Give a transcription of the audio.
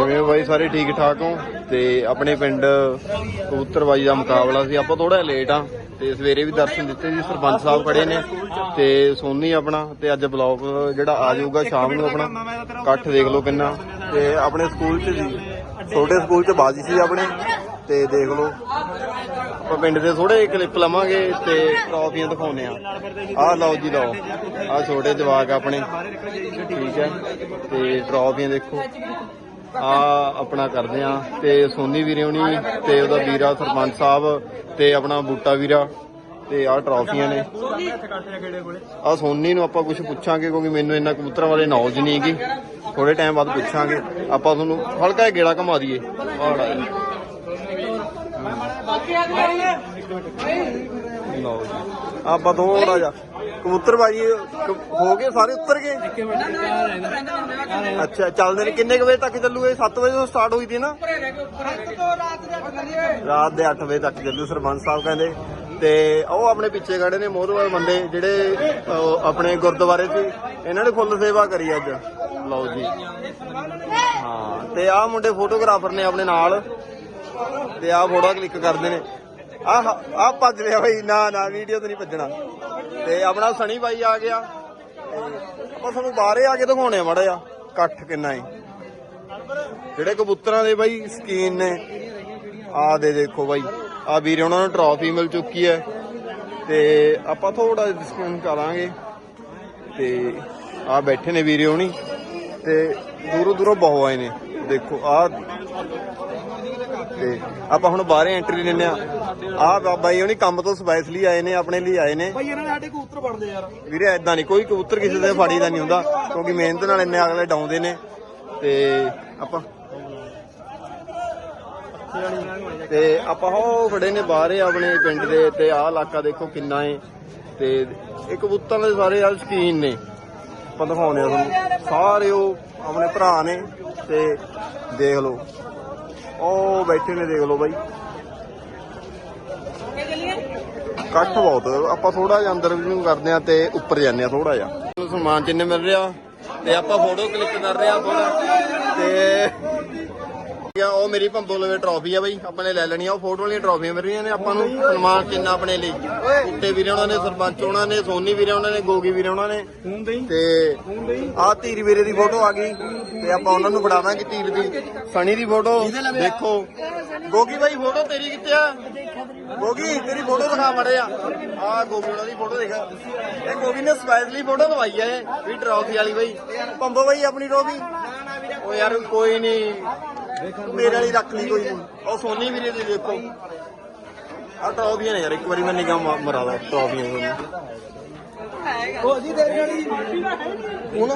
ਕਿਵੇਂ ਹੋ ਬਾਈ? ਸਾਰੇ ਠੀਕ ਠਾਕ ਹੋ? ਤੇ ਆਪਣੇ ਪਿੰਡ ਕਬੂਤਰਬਾਜੀ ਦਾ ਮੁਕਾਬਲਾ ਸੀ। ਆਪਾਂ ਥੋੜਾ ਲੇਟ ਆ ਤੇ ਸਵੇਰੇ ਵੀ ਦਰਸ਼ਨ ਦਿੱਤੇ ਸੀ ਸਰਪੰਚ ਸਾਹਿਬ ਖੜੇ ਨੇ ਤੇ ਸੋਨੀ ਆਪਣਾ ਤੇ ਅੱਜ ਬਲੌਗ ਜਿਹੜਾ ਆ ਜਾਊਗਾ ਸ਼ਾਮ ਨੂੰ ਆਪਣਾ। ਇਕੱਠ ਦੇਖ ਲਓ ਕਿੰਨਾ। ਤੇ ਆਪਣੇ ਸਕੂਲ 'ਚ ਸੀ ਛੋਟੇ ਸਕੂਲ 'ਚ ਬਾਜੀ ਸੀ ਆਪਣੇ। ਤੇ ਦੇਖ ਲਓ। ਆਪਾਂ ਪਿੰਡ ਦੇ ਥੋੜੇ ਕਲਿੱਪ ਲਵਾਂਗੇ ਤੇ ਟਰਾਫੀਆਂ ਦਿਖਾਉਨੇ ਆ ਆਹ ਲਓ ਜੀ ਲਓ। ਆਹ ਛੋਟੇ ਜਵਾਕ ਆਪਣੇ। ਠੀਕ ਹੈ। ਤੇ ਟਰਾਫੀਆਂ ਦੇਖੋ। ਆ ਆਪਣਾ ਕਰਦੇ ਆ ਤੇ ਸੋਨੀ ਵੀਰੇ ਹੋਣੀ ਤੇ ਉਹਦਾ ਵੀਰਾ ਸਰਪੰਚ ਸਾਹਿਬ ਤੇ ਆਪਣਾ ਬੂਟਾ ਵੀਰਾ ਤੇ ਆਹ ਟਰਾਫੀਆਂ ਨੇ। ਆ ਸੋਨੀ ਨੂੰ ਆਪਾਂ ਕੁਝ ਪੁੱਛਾਂਗੇ ਕਿਉਂਕਿ ਮੈਨੂੰ ਇੰਨਾ ਕਬੂਤਰਾਂ ਬਾਰੇ ਨੌਲੇਜ ਨਹੀਂ ਹੈਗੀ ਥੋੜੇ ਟਾਈਮ ਬਾਅਦ ਪੁੱਛਾਂਗੇ। ਆਪਾਂ ਤੁਹਾਨੂੰ ਹਲਕਾ ਜਿਹਾ ਗੇੜਾ ਘੁਮਾ ਦਈਏ। ਲਓ ਜੀ। ਆਪਾਂ ਥੋੜਾ ਜਿਹਾ ਕਬੂਤਰਬਾਜੀ ਕ- ਹੋ ਗਏ ਸਾਰੇ ਉੱਤਰ ਗਏ? ਅੱਛਾ ਚੱਲਦੇ ਨੇ। ਕਿੰਨੇ ਕੁ ਵਜੇ ਤੱਕ ਚੱਲੂ 7 ਵਜੇ ਤੋਂ ਸਟਾਰਟ ਹੋਈ ਦੀ ਨਾ? ਰਾਤ ਦੇ 8 ਵਜੇ ਤੱਕ ਚੱਲੂ ਸਰਪੰਚ ਸਾਹਿਬ ਕਹਿੰਦੇ। ਤੇ ਉਹ ਆਪਣੇ ਪਿੱਛੇ ਖੜੇ ਨੇ ਮੋਹਰਵਾਲ ਬੰਦੇ ਜਿਹੜੇ ਅਹ, ਆਪਣੇ ਗੁਰਦੁਆਰੇ 'ਚ ਇਹਨਾਂ ਨੇ ਫੁੱਲ ਸੇਵਾ ਕਰੀ ਅੱਜ। ਲਓ ਜੀ। ਹਾਂ ਤੇ ਆਹ ਮੁੰਡੇ ਫੋਟੋਗ੍ਰਾਫਰ ਨੇ ਆਪਣੇ ਨਾਲ। ਤੇ ਆਹ ਫੋਟੋ ਕਲਿੱਕ ਕਰਦੇ ਨੇ। ਆਹ ਆਹ ਭੱਜ ਰਿਹਾ ਬਈ। ਨਾ ਨਾ ਵੀਡੀਓ ਤੇ ਨਹੀਂ ਭੱਜਣਾ। ਤੇ ਆਪਣਾ ਸਣੀ ਬਾਈ ਆ ਗਿਆ। ਆਪਾਂ ਤੁਹਾਨੂੰ ਬਾਹਰੇ ਆ ਕੇ ਦਿਖਾਉਣੇ ਆ ਮੜਾ ਆ ਇਕੱਠ ਕਿੰਨਾ ਏ। ਜਿਹੜੇ ਕਬੂਤਰਾਂ ਦੇ ਬਾਈ ਸਕੀਨ ਨੇ, ਆ ਦੇ ਦੇਖੋ ਬਾਈ। ਆ ਵੀਰੇ, ਉਹਨਾਂ ਨੂੰ ਟਰਾਫੀ ਮਿਲ ਚੁੱਕੀ ਹੈ। ਤੇ ਆਪਾਂ ਥੋੜਾ ਡਿਸਕਾਊਂਟ ਕਰਾਂਗੇ। ਤੇ ਆ ਬੈਠੇ ਨੇ ਵੀਰੇ ਹੋਣੀ। ਤੇ ਦੂਰੋਂ ਦੂਰੋਂ ਬਹੁਤ ਆਏ ਨੇ। ਦੇਖੋ, ਆ ਤੇ ਆਪਾਂ ਹੁਣ ਬਾਹਰੇ ਐਂਟਰੀ ਲੈਣੇ ਆ ਆ ਬਾਬਾ ਜੀ ਹੋਣੀ ਕੰਮ ਤੋਂ ਸਪੈਸ਼ਲੀ ਆਏ ਨੇ ਆਪਣੇ ਲਈ ਆਏ ਨੇ। ਭਾਈ ਇਹਨਾਂ ਨੇ ਸਾਡੇ ਕਬੂਤਰ ਫੜਦੇ ਯਾਰ। ਵੀਰੇ ਐਦਾਂ ਨਹੀਂ ਕੋਈ ਕਬੂਤਰ ਕਿਸੇ ਦੇ ਫਾੜੀ ਦਾ ਨਹੀਂ ਹੁੰਦਾ ਕਿਉਂਕਿ ਮਿਹਨਤ ਨਾਲ ਇੰਨੇ ਅਗਲੇ ਡਾਉਂਦੇ ਨੇ। ਤੇ ਆਪਾਂ ਤੇ ਆਪਾਂ ਹੋ ਖੜੇ ਨੇ ਬਾਹਰ ਆਪਣੇ ਪਿੰਡ ਦੇ ਤੇ ਆਹ ਇਲਾਕਾ ਦੇਖੋ ਕਿੰਨਾ ਏ। ਤੇ ਇਹ ਕਬੂਤਰਾਂ ਦੇ ਸਾਰੇ ਯਾਰ ਸ਼ਕੀਨ ਨੇ। ਆਪਾਂ ਦਿਖਾਉਂਦੇ ਆ ਤੁਹਾਨੂੰ। ਸਾਰੇ ਉਹ ਆਪਣੇ ਭਰਾ ਨੇ ਤੇ ਦੇਖ ਲਓ। ਉਹ ਬੈਠੇ ਨੇ ਦੇਖ ਲਓ ਬਾਈ। ਕੱਠ ਬਹੁਤ। ਆਪਾਂ ਥੋੜਾ ਜਿਹਾ ਅੰਦਰ ਵੀ ਕਰਦੇ ਆ ਤੇ ਉੱਪਰ ਜਾਂਦੇ ਆ ਥੋੜਾ ਜਿਹਾ। ਸਨਮਾਨ ਚਿੰਨ੍ਹ ਮਿਲ ਰਿਹਾ, ਤੇ ਆਪਾਂ ਫੋਟੋ ਕਲਿੱਕ ਕਰ ਰਹੇ ਆ ਥੋੜਾ ਤੇ ਉਹ ਮੇਰੀ ਭੰਬੋ ਟਰਾਫੀ ਆ ਬਈ ਆਪਾਂ ਨੇ ਲੈ ਲੈਣੀ ਆ। ਉਹ ਫੋਟੋ ਵਾਲੀਆਂ ਟਰਾਫੀਆਂ ਮਿਲ ਰਹੀਆਂ ਨੇ ਆਪਾਂ ਨੂੰ। ਸਨਮਾਨ ਚਿੰਨ੍ਹ ਆਪਣੇ ਲਈ। ਕੁੱਤੇ ਵੀਰੇ ਉਹਨਾਂ ਨੇ, ਸਰਪੰਚ ਉਹਨਾਂ ਨੇ, ਸੋਨੀ ਵੀਰੇ ਉਹਨਾਂ ਨੇ, ਗੋਗੀ ਵੀਰੇ ਉਹਨਾਂ ਨੇ। ਤੇ ਆਹ ਧੀਰ ਵੀਰੇ ਦੀ ਫੋਟੋ ਆ ਗਈ। ਤੇ ਆਪਾਂ ਉਹਨਾਂ ਨੂੰ ਫੜਾਵਾਂਗੇ ਧੀਰ ਦੀ। ਸਣੀ ਦੀ ਫੋਟੋ ਦੇਖੋ। ਗੋਗੀ ਬਾਈ ਫੋਟੋ ਤੇਰੀ ਕਿੱਥੇ ਆ? ਗੋਗੀ, ਤੇਰੀ ਫੋਟੋ ਦਿਖਾ ਮੜੇ ਆ ਗੋਗੀ ਉਹਨਾਂ ਦੀ ਫੋਟੋ ਦੇਖ। ਇਹ ਗੋਗੀ ਨੇ ਸਪੈਸ਼ਲੀ ਫੋਟੋ ਲਵਾਈ ਆ ਇਹ, ਵੀ ਟਰਾਫੀ ਵਾਲੀ ਬਾਈ। ਪੰਬੋ ਬਾਈ, ਆਪਣੀ ਟਰਾਫੀ ਉਹ ਯਾਰ ਕੋਈ ਨਹੀਂ ਮੇਰੇ ਵਾਲੀ ਰੱਖ ਲਈ ਕੋਈ। ਉਹ ਸੋਨੀ ਵੀਰੇ ਦੀ ਦੇਖੋ। ਆ ਟਰਾਫੀਆਂ ਨੇ ਯਾਰ, ਇੱਕ ਵਾਰੀ ਮੈਂ ਨਿਗਾਹ ਮਰਾ ਦਾ ਟਰਾਫੀਆਂ ਤੁਹਾਨੂੰ ਉਹ ਜੀ ਤੇਰੀ ਵਾਲੀ। ਹੁਣ